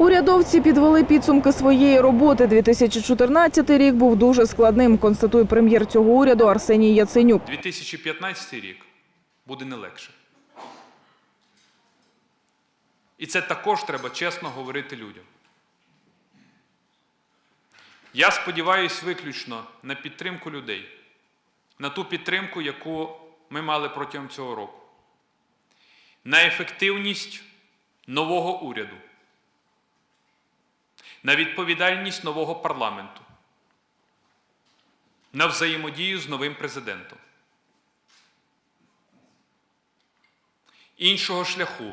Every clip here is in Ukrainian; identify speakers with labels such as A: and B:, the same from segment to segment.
A: Урядовці підвели підсумки своєї роботи. 2014 рік був дуже складним, констатує прем'єр цього уряду Арсеній Яценюк.
B: 2015 рік буде не легше. І це також треба чесно говорити людям. Я сподіваюся виключно на підтримку людей, на ту підтримку, яку ми мали протягом цього року, на ефективність нового уряду, на відповідальність нового парламенту, на взаємодію з новим президентом. Іншого шляху,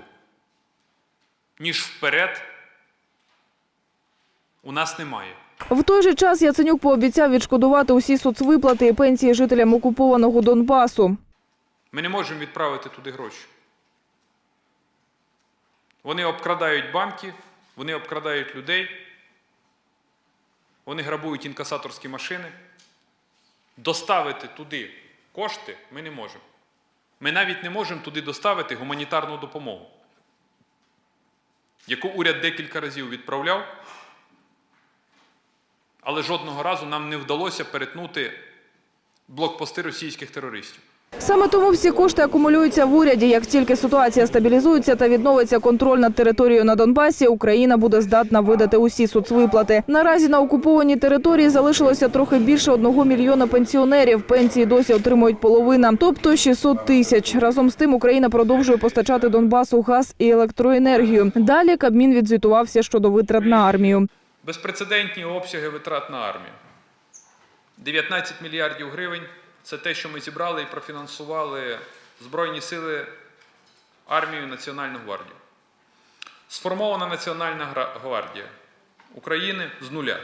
B: ніж вперед, у нас немає.
A: В той же час Яценюк пообіцяв відшкодувати усі соцвиплати і пенсії жителям окупованого Донбасу.
B: Ми не можемо відправити туди гроші. Вони обкрадають банки, вони обкрадають людей, вони грабують інкасаторські машини. Доставити туди кошти ми не можемо. Ми навіть не можемо туди доставити гуманітарну допомогу, яку уряд декілька разів відправляв, але жодного разу нам не вдалося перетнути блокпости російських терористів.
A: Саме тому всі кошти акумулюються в уряді. Як тільки ситуація стабілізується та відновиться контроль над територією на Донбасі, Україна буде здатна видати усі соцвиплати. Наразі на окупованій території залишилося трохи більше одного мільйона пенсіонерів. Пенсії досі отримують половина, тобто 600 тисяч. Разом з тим Україна продовжує постачати Донбасу газ і електроенергію. Далі Кабмін відзвітувався щодо витрат на армію.
B: Безпрецедентні обсяги витрат на армію. 19 мільярдів гривень це те, що ми зібрали і профінансували Збройні сили, армію, Національну гвардію. Сформована Національна гвардія України з нуля.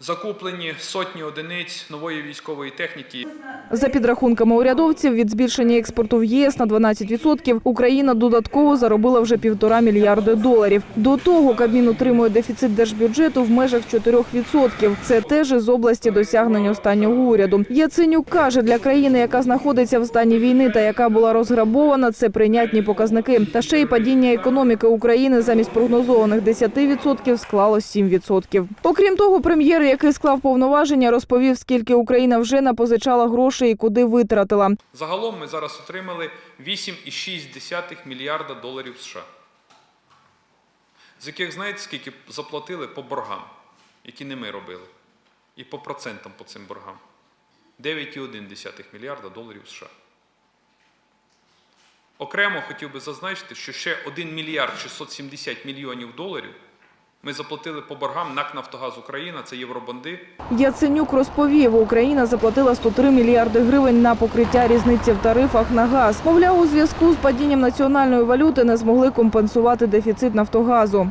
B: Закуплені сотні одиниць нової військової техніки.
A: За підрахунками урядовців, від збільшення експорту в ЄС на 12% Україна додатково заробила вже півтора мільярди доларів. До того Кабмін утримує дефіцит держбюджету в межах 4%. Це теж із області досягнень останнього уряду. Яценюк каже, для країни, яка знаходиться в стані війни та яка була розграбована, це прийнятні показники. Та ще й падіння економіки України замість прогнозованих 10% склало 7%. Окрім того, прем'єр, який склав повноваження, розповів, скільки Україна вже напозичала грошей і куди витратила.
B: Загалом ми зараз отримали 8,6 мільярда доларів США. З яких знаєте, скільки заплатили по боргам, які не ми робили, і по процентам по цим боргам. 9,1 мільярда доларів США. Окремо хотів би зазначити, що ще 1 мільярд 670 мільйонів доларів ми заплатили по боргам НАК «Нафтогаз Україна», це євробонди,
A: Яценюк розповів, Україна заплатила 103 мільярди гривень на покриття різниці в тарифах на газ. Мовляв, у зв'язку з падінням національної валюти не змогли компенсувати дефіцит Нафтогазу.